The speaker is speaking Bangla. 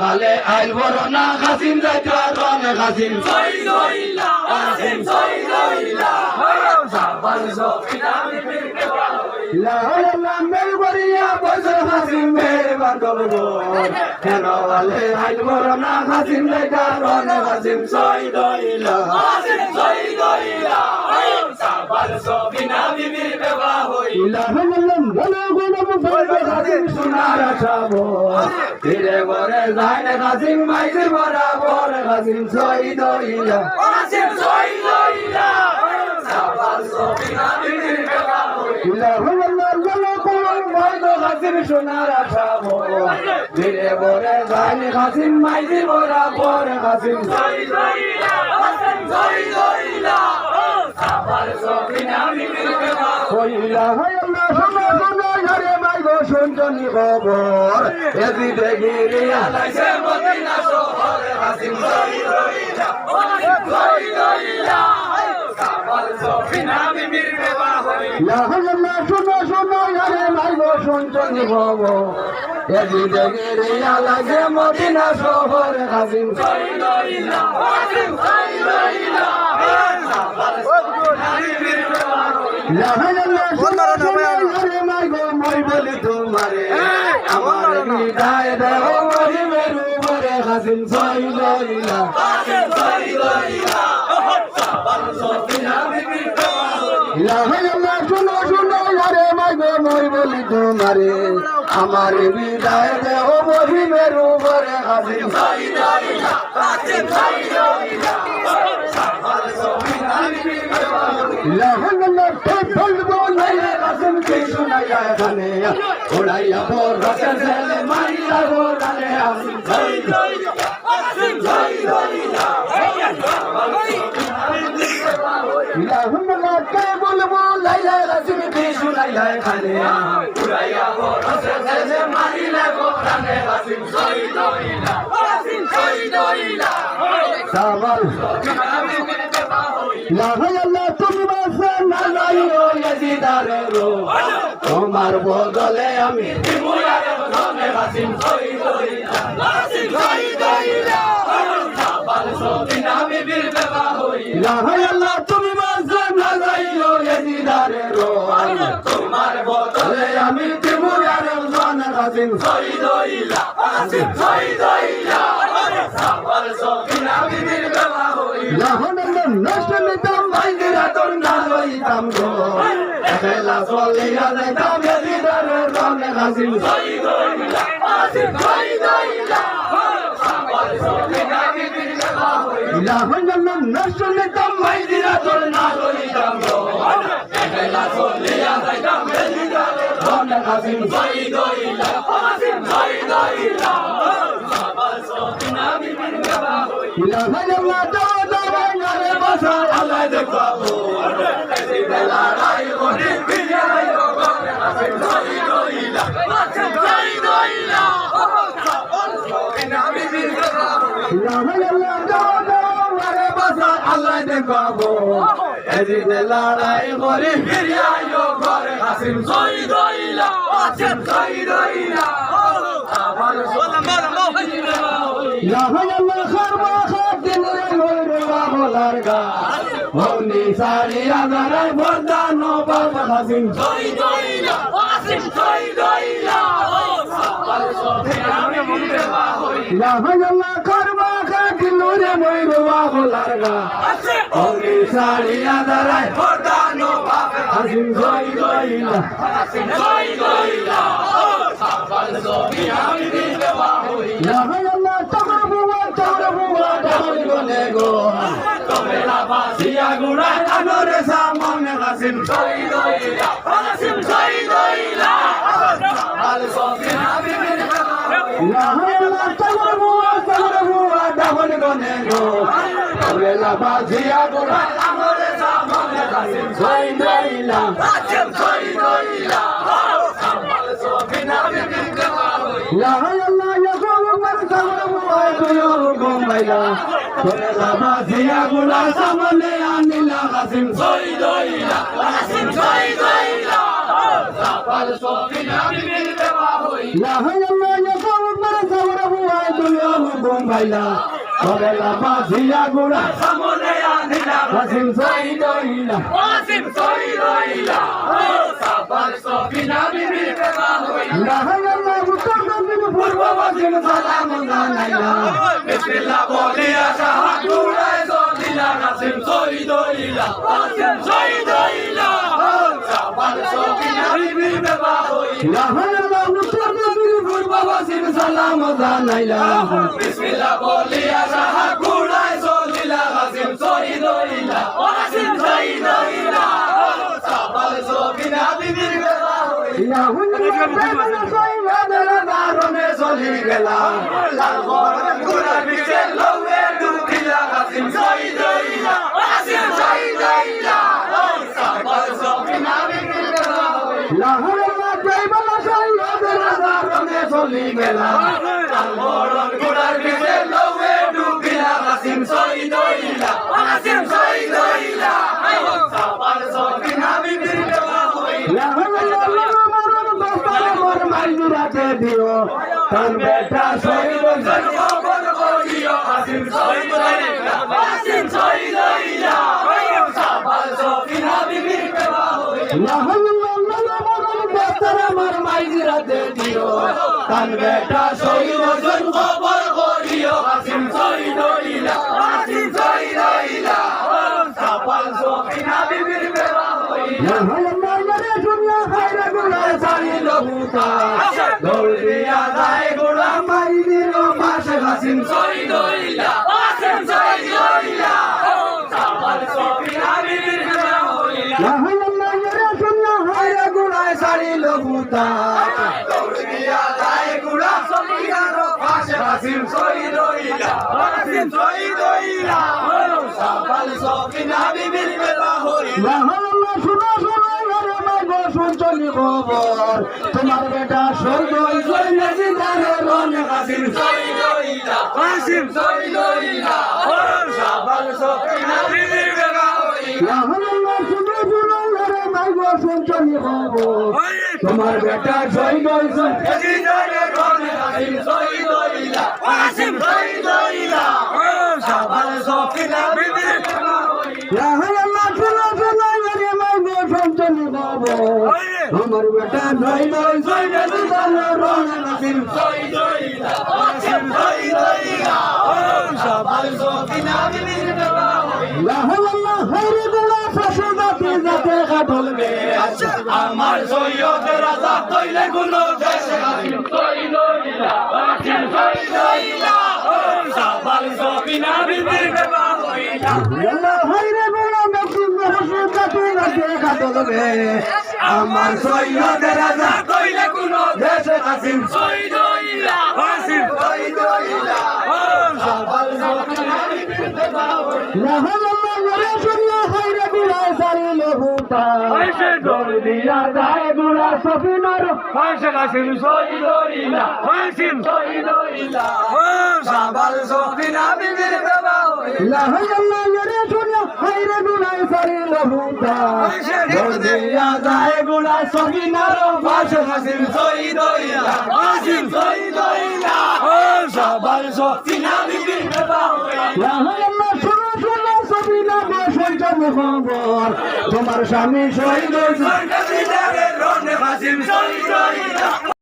কালে আইল বড় না কাসিম যাইতা রনে কাসিম বিবির দেওয়া লাহনাল্লাহ পয়সা কাসিম মেরে বান্ধব গো এন কালে আইল বড় না কাসিম যাইতা রনে কাসিম শহীদ হইলা। কাসিম শহীদ হইলা। সাবান সফিনা বিবির দেওয়া হইলা। লাহনাল্লাহ বলে গুনম পয়সা কাসিম সোনার ছাবো ধীরে বরে যাইনে কাসিম মাইজে বরাবর কাসিম শহীদ হইলা। কাসিম শহীদ হইলা। সাবান সফিনা বিবির দেওয়া হইলা। ধীরে বরে গানি খাসিম মাইজি বরা পরে বিবির দেওয়া হইলা হইলা শোনা শোনা ঘরে মাইগো শুনছনি খবর এদি দেখিরিয়া লাইছে মদিনা শহরে কাসিম শহীদ হইলা কাসিম শহীদ হইলা সাবান সফিনা বিবির দেওয়া হইলা হইলা শোনা শোনা ঘরে মাইগো শুনছনি খবর এদি দেখিরিয়া লাগে মদিনা শহর খাসিম শহীদ হইলা কাসিম শহীদ হইলা সাবান সফিনা বিবির দেওয়া হইলা কাসিম শহীদ হইলা সাবান সফিনা বিবির দেওয়া হইলা আমার বিদায় দেহ মহিমের উপরে হাসিম শহীদ হইলা কাসিম শহীদ হইলা সাবান সফিনা বিবির ওড়াইয়া রসের ছেলে মারিয়া গোড়ালে আমি শহীদ হইলা কাসিম শহীদ হইলা সাবান সফিনা বিবির দেওয়া হইলা বলব লাইলা রাসিমি শুনাইয়া এখানে উড়াইয়া বরসে শেষে মারিলে গোরানে কাসিম শহীদ হইলা। কাসিম শহীদ হইলা। সাবাল আমি মিলতে পাহই লাভাইয়াল্লাহ তুমি বাসা না যাইও ইয়াজিদারে রো। তোমার বদলে আমি ধনে সাবাল তুমি বাসা রো তোমার বদলে আমি ত্রিপুরারে জন পাহই লাভাইয়াল্লাহ নষ্ট নিতাম ভাইদিরা তোর না লইতাম গো একলা চলিয়া যাইতাম ইয়াজিদারে জন কাসিম শহীদ হইলা কাসিম শহীদ হইলা সাবাল সবিনা আমি মিলতে পাহই লাভাইয়াল্লাহ নষ্ট নিতাম ভাইদিরা তোর না লইতাম গো একলা চলিয়া যাইতাম বেদিদারে জন কাসিম শহীদ হইলা কাসিম শহীদ হইলা সাবাল সবিনা আমি মিলতে পাহই লাভাইয়াল্লাহ দাও দাও ঘরে বসা আল্লাহ দেখাবো এদিকে লড়াই করে ফিরে আইও ঘরে কাসিম শহীদ হইলা কাসিম শহীদ হইলা সাবাল সবিনা আমি মিলতে পাহই লাভাইয়াল্লাহ দাও দাও ঘরে বসা আল্লাহ দেখাবো এদিকে লড়াই করে ফিরে আইও ঘরে কাসিম শহীদ হইলা কাসিম শহীদ হইলা সাবাল সবিনা আমি মিলতে পাহই লাভাইয়াল্লাহ খারবা খাদিন রে লইরে বাবলার গা হনি সারি আদারাই বরদান বাবা হাসিম শহীদ হইলা কাসিম শহীদ হইলা সাবাল সবিনা আমি মিলতে পাহই লাভাইয়াল্লাহ খারবা খাদিন রে মইরে বাবলার গা হনি সারি আদারাই বরদানো বাপে হাসিম জয় গইলা। কাসিম শহীদ হইলা সাবাল সবিনা আমি মিলতে পাহই লাভাইয়াল্লাহ তগর বুয়া তগর বুয়া ডাবল গনে গো। তবে লাবাসি সিয়া গুড়া আনরে সামনে হাসিম। শহীদ হইলা কাসিম শহীদ হইলা সাবাল সবিনা আমি মিলতে পাহই লাভাইয়াল্লাহ তগর বুয়া তগর বুয়া ডাবল গনে গো তবে আমরে সামনে কাসিম জয় গইলা কাসিম শহীদ হইলা সাবাল সবিনা আমি মিলতে পাহই লাভাইয়াল্লাহ ইয়াকুব মর তগর বুয়া তুয়ো গোমাইলা তবে সামনে আনিলা হাসিম শহীদ হইলা কাসিম শহীদ হইলা সাবাল সফিনা বিবির লা হায়াল্লাহ সাউদ মারে সাওরা বুয়াই দুনিয়া মুকুম ভাইলা সবেলা বাজিয়া গুড়া। সামনে আনিলা। হাসিম শহীদ হইলা ওয়াসিম শহীদ হইলা ও সাবাল সফিনা বিবির বেবা হইলা। লা হায়াল্লাহ উত্তর দক্ষিণ পূর্ব পশ্চিম সালাম জানাইলা। বিসমিল্লাহ বলিয়া শাহাদ গুড়ায় জলিলা কাসিম শহীদ হইলা ওয়াসিম শহীদ হইলা ও সাবাল সফিনা বিবির বেবা হইলা লা হায়াল্লাহ উত্তর দক্ষিণ পূর্ব পশ্চিম সালাম জানাইলা বিসমিল্লাহ বলিয়া শাহাদ গুড়ায় জলিলা কাসিম শহীদ হইলা ওয়াসিম শহীদ হইলা। সাবাল সফিনা বিবির বেবা হইলা লা হায়াল্লাহ প্রেমনা সৈয়দের দারনে চলি গেলা। লাল গরম গুড়া বিছে লৌয়ে ডুবিলা সাবাল বিবির হইলা। দারনে চলি গেলা। গরম গুড়া বিছে লৌয়ে ডুবিলা কাসিম শহীদ হইলা ওয়াসিম শহীদ হইলা। ও সাবাল সফিনা বিবির বেবা হইলা লা হায়াল্লাহ মরণ দস্তার মর মাইজুরাতে দিও তার বেটা শহীদ হইছে করিও কাসিম শহীদ হইলা। ওয়াসিম শহীদ হইলা ও সাবাল সফিনা বিবির বেবা হইলা লা হায়াল্লাহ মরণ দস্তার মর মাইজুরাতে দিও তান বেটা শহীদ হইছে খবর করিও। আসিম শহীদ হইলা, আসিম শহীদ হইলা। সাপাল সফিনা বিবির বেবা হইলা। হল হায়াল্লাহ জুন্না দুনিয়া খায়রে সারি সারিল ভূতা দৌড় দিয়া যায় গোড়া মারি দিল মাসে হাসিম শহীদ হইলা ওয়াসিম শহীদ হইলা ও সাবাল সফিনা বিবির বেবা হইলা লা হায়াল্লাহ রে দুনিয়া খায়রে গুলায় সারিল ভূতা দৌড় দিয়া যায় গুড়া সফিনার কাসিম শহীদ হইলা ওয়াসিম শহীদ হইলা ও সাবাল সফিনা বিবির বেবা হইলা লা হায়াল্লাহ শুনো শুনো রে মাগো শুনছনি খবর। তোমার বেটা শহীদ হইছে নেজিদারে রনে হাসিম শহীদ হইলা ওয়াসিম শহীদ হইলা ও সাবাল সফিনা বিবির বেবা হইলা লা হায়াল্লাহ শুনো শুনো মাগো শুনছনি খবর। তোমার বেটা শহীদ হইছে এজিদারে রনে কাসিম শহীদ হইলা ওয়াসিম শহীদ হইলা ও সাবাল সফিনা বিবির বেবা হইলা লা হায়াল্লাহ শুনো শুনো রে মাগো শুনছনি খবর আমার বেটা শহীদ হইছে নেজিদারে রনে হাসিম শহীদ হইলা ওয়াসিম শহীদ হইলা ও সাবাল সফিনা বিবির বেবা যাতে কাটল আমার সৈয়দের রাজা তৈলে দেশে ও সাবাল বিবির বেবা হইলা আল্লাহগুলা আমার সৈয়দের রাজা তৈলে গুণ দেশে ও সাবাল বিবির বেবা হইলা লা হায়াল্লাহ রে শুনিয়া হায়রে গুলা সারিল ভূতা দৌড় দিয়া যায়গুলা সফিনার। ফাঁসে কাসিম শহীদ হইলা। ওয়াসিম শহীদ হইলা। সাবাল সফিনা বিবির বেবা হইলা। লা রে শুনিয়া হায়রে গুলা সারিল ভূতা দৌড় দিয়া যায়গুলা সফিনার। পাশে হাসিম শহীদ হইলা। ওয়াসিম শহীদ হইলা। সাবাল সফিনা বিবির বেবা হইলা। লা খবর। তোমার স্বামী শহীদ